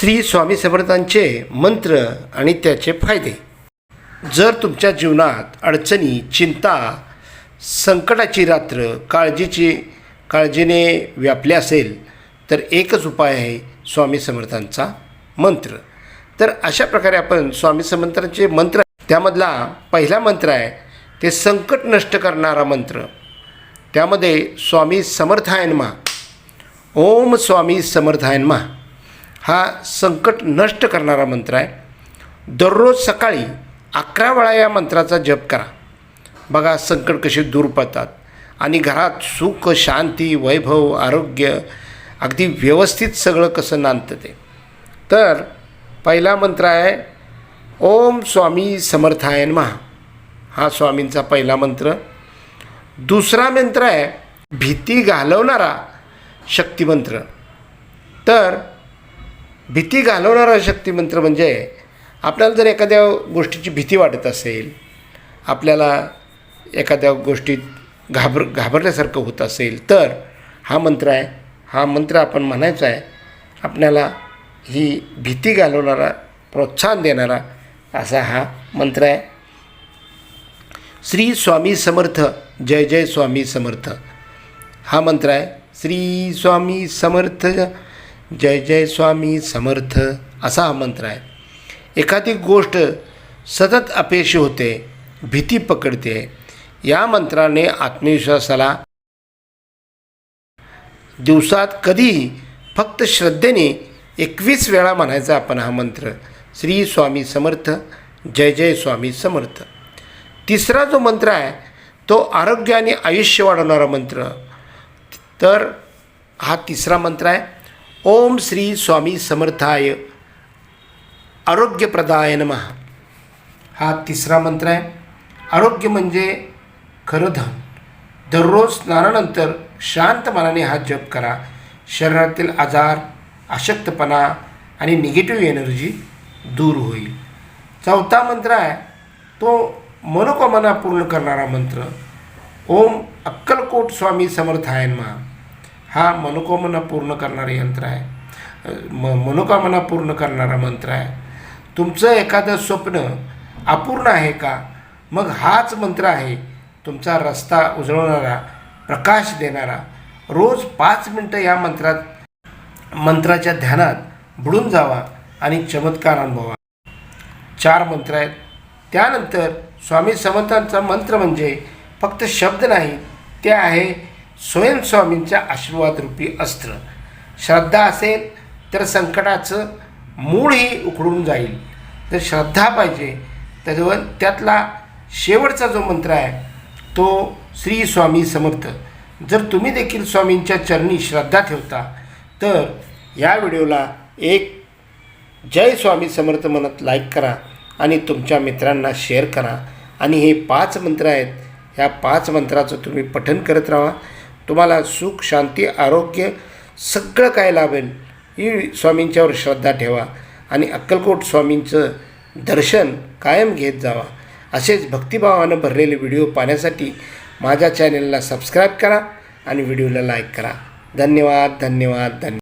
श्री स्वामी समर्थांचे मंत्र आणि त्याचे फायदे. जर तुमच्या जीवनात अडचणी चिंता संकटाची रात्र काळजीची काळजीने व्यापली असेल तर एकच उपाय आहे स्वामी समर्थांचा मंत्र. तर अशा प्रकारे आपण स्वामी समर्थांचे मंत्र त्यामधला पहिला मंत्र आहे ते संकट नष्ट करणारा मंत्र. त्यामध्ये स्वामी समर्थायनमा. ओम स्वामी समर्थायनमा. हा संकट नष्ट करणारा मंत्र आहे. दररोज सकाळी अकरा वेळा या मंत्राचा जप करा. बघा संकट कसे दूर पडतात आणि घरात सुख शांती वैभव आरोग्य अगदी व्यवस्थित सगळं कसं नांदतं ते. तर पहिला मंत्र आहे ओम स्वामी समर्थाय महा हा स्वामींचा पहिला मंत्र. दुसरा मंत्र आहे भीती घालवणारा शक्तिमंत्र. तर भीती घालवणारा शक्तिमंत्र म्हणजे आपल्याला जर एखाद्या गोष्टीची भीती वाटत असेल आपल्याला एखाद्या गोष्टीत घाबर घाबरल्यासारखं होत असेल तर हा मंत्र आहे. हा मंत्र आपण म्हणायचा आहे आपल्याला ही भीती घालवणारा प्रोत्साहन देणारा असा हा मंत्र आहे. श्री स्वामी समर्थ जय जय स्वामी समर्थ. हा मंत्र आहे. श्री स्वामी समर्थ जय जय स्वामी समर्थ असा हा मंत्र आहे. एखादी गोष्ट सतत अपयशी होते भीती पकडते या मंत्राने आत्मविश्वासाला दिवसात कधीही फक्त श्रद्धेने एकवीस वेळा म्हणायचा आपण हा मंत्र. श्री स्वामी समर्थ जय जय स्वामी समर्थ. तिसरा जो मंत्र आहे तो आरोग्य आणि आयुष्य वाढवणारा मंत्र. तर हा तिसरा मंत्र आहे. ओम श्री स्वामी समर्थाय. आरोग्यप्रदाय महा हा तिसरा मंत्र आहे. आरोग्य म्हणजे खरं धन. दररोज स्नानानंतर शांत मनाने हा जप करा. शरीरातील आजार अशक्तपणा आणि निगेटिव्ह एनर्जी दूर होईल. चौथा मंत्र आहे. तो मनोकामना पूर्ण करणारा मंत्र. ओम अक्कलकोट स्वामी समर्थायन महा हा मनोकामना पूर्ण करणारं यंत्र आहे. म मनोकामना पूर्ण करणारा मंत्र आहे. तुमचं एखादं स्वप्न अपूर्ण आहे का? मग हाच मंत्र आहे. तुमचा रस्ता उजळवणारा प्रकाश देणारा रोज पाच मिनटं या मंत्रात मंत्राच्या ध्यानात बुडून जावा आणि चमत्कार अनुभवा. चार मंत्र आहेत. त्यानंतर स्वामी समर्थांचा मंत्र म्हणजे फक्त शब्द नाही ते आहे स्वयंस्वामींच्या आशीर्वादरूपी अस्त्र. श्रद्धा असेल तर संकटाचं मूळही उखडून जाईल. तर श्रद्धा पाहिजे त्याच्यावर त्यातला शेवटचा जो मंत्र आहे तो श्री स्वामी समर्थ. जर तुम्ही देखील स्वामींच्या चरणी श्रद्धा ठेवता तर या व्हिडिओला एक जय स्वामी समर्थ म्हणत लाईक करा आणि तुमच्या मित्रांना शेअर करा. आणि हे पाच मंत्र आहेत. ह्या पाच मंत्राचं तुम्ही पठन करत राहा. तुम्हाला सुख शांती आरोग्य सगळं काय लाभेल ही स्वामींच्यावर श्रद्धा ठेवा. आणि अक्कलकोट स्वामींचं दर्शन कायम घेत जावा. असेच भक्तिभावानं भरलेले व्हिडिओ पाहण्यासाठी माझ्या चॅनलला सबस्क्राईब करा आणि व्हिडिओला लाईक करा. धन्यवाद धन्यवाद धन्यवाद.